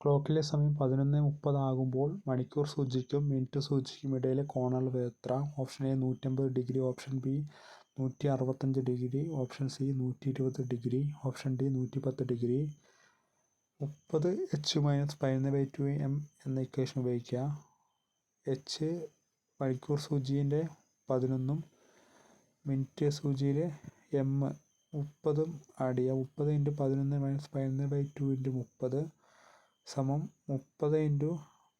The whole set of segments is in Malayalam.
ക്ലോക്കിലെ സമയം പതിനൊന്ന് മുപ്പതാകുമ്പോൾ മണിക്കൂർ സൂചിക്കും മിനിറ്റ് സൂചിക്കും. ഇടയിലെ കോണുകൾ എത്ര ഓപ്ഷൻ എ നൂറ്റമ്പത് ഡിഗ്രി ഓപ്ഷൻ ബി നൂറ്റി അറുപത്തഞ്ച് ഡിഗ്രി ഓപ്ഷൻ സി നൂറ്റി ഇരുപത് ഡിഗ്രി ഓപ്ഷൻ ഡി നൂറ്റി പത്ത് ഡിഗ്രി. മുപ്പത് എച്ച് മൈനസ് പതിനൊന്ന് ബൈ ടു എം എന്ന ഇക്വേഷൻ ഉപയോഗിക്കുക. എച്ച് മണിക്കൂർ സൂചിന്റെ പതിനൊന്നും മിനിറ്റ് സൂചിയിൽ എം മുപ്പതും ആഡ് ചെയ്യുക. മുപ്പത് ഇന്റു പതിനൊന്ന് മൈനസ് പതിനൊന്ന് ബൈ ടു ഇന്റു മുപ്പത്. സമം മുപ്പത് ഇന്റു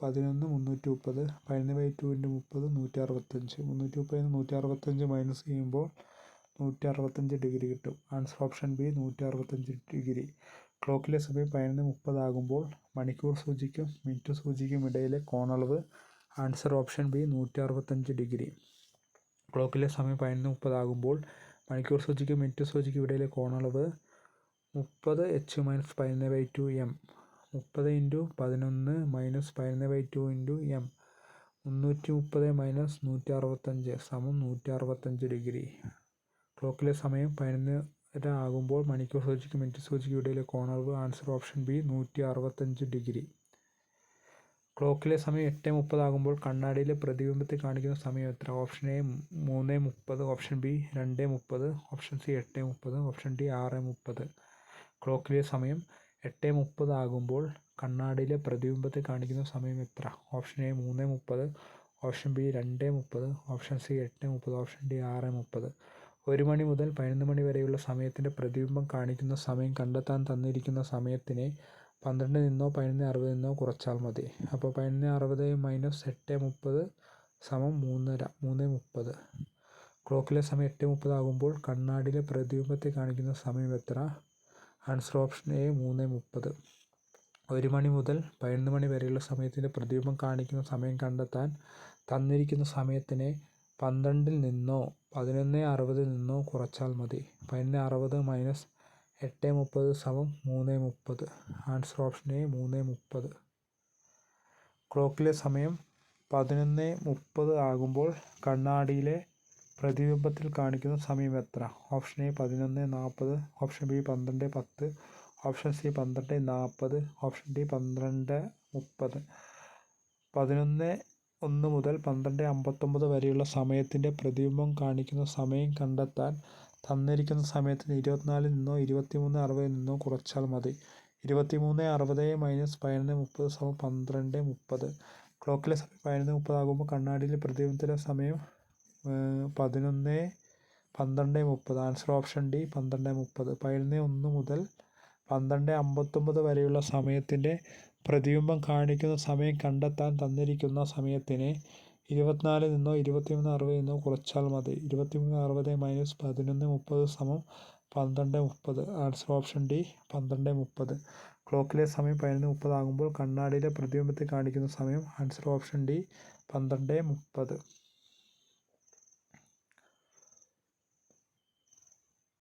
പതിനൊന്ന് മുന്നൂറ്റി മുപ്പത് പതിനൊന്ന് ബൈ ടു ഇന്റു മുപ്പത് നൂറ്റി അറുപത്തഞ്ച് മുന്നൂറ്റി മുപ്പതിൽ നിന്ന് നൂറ്റി അറുപത്തഞ്ച് മൈനസ് ചെയ്യുമ്പോൾ നൂറ്റി അറുപത്തഞ്ച് ഡിഗ്രി കിട്ടും. ആൻസർ ഓപ്ഷൻ ബി നൂറ്റി അറുപത്തഞ്ച് ഡിഗ്രി ക്ലോക്കിലെ സമയം പതിനൊന്ന് മുപ്പതാകുമ്പോൾ മണിക്കൂർ സൂചിക്കും മിനിറ്റ് സൂചിക്കും ഇടയിലെ കോണളവ്. ആൻസർ ഓപ്ഷൻ ബി നൂറ്റി അറുപത്തഞ്ച് ഡിഗ്രി ക്ലോക്കിലെ സമയം പതിനൊന്ന് മുപ്പതാകുമ്പോൾ മണിക്കൂർ സൂചിക്കും മിനിറ്റ് സൂചിക്കും ഇടയിലെ കോണളവ്. മുപ്പത് എച്ച് മൈനസ് പതിനൊന്ന് ബൈ ടു എം മുപ്പത് ഇന്റു പതിനൊന്ന് മൈനസ് പതിനൊന്ന് ബൈ ടു ഇന്റു എം. മുന്നൂറ്റി മുപ്പത് മൈനസ് നൂറ്റി അറുപത്തഞ്ച് സമം നൂറ്റി അറുപത്തഞ്ച് ഡിഗ്രി. ക്ലോക്കിലെ സമയം പതിനൊന്നര ആകുമ്പോൾ മണിക്കൂർ സൂചിക്ക്. മിനിറ്റ് സൂചിക്ക്. ഇടയിലെ കോണളവ് ആൻസർ ഓപ്ഷൻ ബി നൂറ്റി അറുപത്തഞ്ച് ഡിഗ്രി. ക്ലോക്കിലെ സമയം എട്ട് മുപ്പതാകുമ്പോൾ കണ്ണാടിയിലെ പ്രതിബിംബത്തിൽ കാണിക്കുന്ന സമയം എത്ര? ഓപ്ഷൻ എ മൂന്ന് മുപ്പത്. ഓപ്ഷൻ ബി രണ്ട് മുപ്പത്. ഓപ്ഷൻ സി എട്ട് മുപ്പത്. ഓപ്ഷൻ ഡി ആറ് മുപ്പത്. ക്ലോക്കിലെ സമയം എട്ട് മുപ്പത് ആകുമ്പോൾ കണ്ണാടിയിലെ പ്രതിബിംബത്തെ കാണിക്കുന്ന സമയം എത്ര? ഓപ്ഷൻ എ മൂന്ന് മുപ്പത് ഓപ്ഷൻ ബി രണ്ട് മുപ്പത് ഓപ്ഷൻ സി എട്ട് മുപ്പത് ഓപ്ഷൻ ഡി ആറ് മുപ്പത്. ഒരു മണി മുതൽ പതിനൊന്ന് മണി വരെയുള്ള സമയത്തിന്റെ പ്രതിബിംബം കാണിക്കുന്ന സമയം കണ്ടെത്താൻ തന്നിരിക്കുന്ന സമയത്തിനെ പന്ത്രണ്ട് നിന്നോ പതിനൊന്ന് അറുപത് നിന്നോ കുറച്ചാൽ മതി. അപ്പോൾ പതിനൊന്ന് അറുപത് മൈനസ് എട്ട് മുപ്പത് സമം മൂന്നര മൂന്ന് മുപ്പത്. ക്ലോക്കിലെ സമയം എട്ട് മുപ്പതാകുമ്പോൾ കണ്ണാടിയിലെ പ്രതിബിംബത്തെ കാണിക്കുന്ന സമയം എത്ര? ആൻസർ ഓപ്ഷൻ എ മൂന്ന് മുപ്പത്. ഒരു മണി മുതൽ പതിനൊന്ന് മണി വരെയുള്ള സമയത്തിന്റെ പ്രതിബിംബം കാണിക്കുന്ന സമയം കണ്ടെത്താൻ തന്നിരിക്കുന്ന സമയത്തിനെ പന്ത്രണ്ടിൽ നിന്നോ പതിനൊന്ന് അറുപതിൽ നിന്നോ കുറച്ചാൽ മതി. പതിനൊന്ന് അറുപത് മൈനസ് എട്ട് മുപ്പത് സമം മൂന്ന് മുപ്പത്. ആൻസർ ഓപ്ഷൻ എ മൂന്ന് മുപ്പത്. ക്ലോക്കിലെ സമയം പതിനൊന്ന് മുപ്പത് ആകുമ്പോൾ കണ്ണാടിയിലെ പ്രതിബിംബത്തിൽ കാണിക്കുന്ന സമയം എത്ര? ഓപ്ഷൻ എ പതിനൊന്ന് നാൽപ്പത്. ഓപ്ഷൻ ബി പന്ത്രണ്ട് പത്ത്. ഓപ്ഷൻ സി പന്ത്രണ്ട് നാൽപ്പത്. ഓപ്ഷൻ ഡി പന്ത്രണ്ട് മുപ്പത്. പതിനൊന്ന് ഒന്ന് മുതൽ പന്ത്രണ്ട് അമ്പത്തൊമ്പത് വരെയുള്ള സമയത്തിന്റെ പ്രതിബിംബം കാണിക്കുന്ന സമയം കണ്ടെത്താൻ തന്നിരിക്കുന്ന സമയത്തിന് ഇരുപത്തിനാലിൽ നിന്നോ ഇരുപത്തിമൂന്ന് അറുപതിൽ നിന്നോ കുറച്ചാൽ മതി. ഇരുപത്തിമൂന്ന് അറുപത് മൈനസ് പതിനൊന്ന് മുപ്പത് സമം പന്ത്രണ്ട് മുപ്പത്. ക്ലോക്കിലെ സമയം പതിനൊന്ന് മുപ്പതാകുമ്പോൾ കണ്ണാടിയിലെ പ്രതിബിംബത്തിലെ സമയം പതിനൊന്ന് പന്ത്രണ്ട് മുപ്പത്. ആൻസർ ഓപ്ഷൻ ഡി പന്ത്രണ്ട് മുപ്പത്. പതിനൊന്ന് ഒന്ന് മുതൽ പന്ത്രണ്ട് അമ്പത്തൊമ്പത് വരെയുള്ള സമയത്തിന്റെ പ്രതിബിംബം കാണിക്കുന്ന സമയം കണ്ടെത്താൻ തന്നിരിക്കുന്ന സമയത്തിന് ഇരുപത്തിനാലിൽ നിന്നോ ഇരുപത്തിമൂന്ന് അറുപതിൽ നിന്നോ കുറച്ചാൽ മതി. ഇരുപത്തിമൂന്ന് അറുപത് മൈനസ് പതിനൊന്ന് മുപ്പത് സമം പന്ത്രണ്ട് മുപ്പത്. ആൻസർ ഓപ്ഷൻ ഡി പന്ത്രണ്ട് മുപ്പത്. ക്ലോക്കിലെ സമയം പതിനൊന്ന് മുപ്പതാകുമ്പോൾ കണ്ണാടിയിലെ പ്രതിബിംബത്തെ കാണിക്കുന്ന സമയം. ആൻസർ ഓപ്ഷൻ ഡി പന്ത്രണ്ട് മുപ്പത്.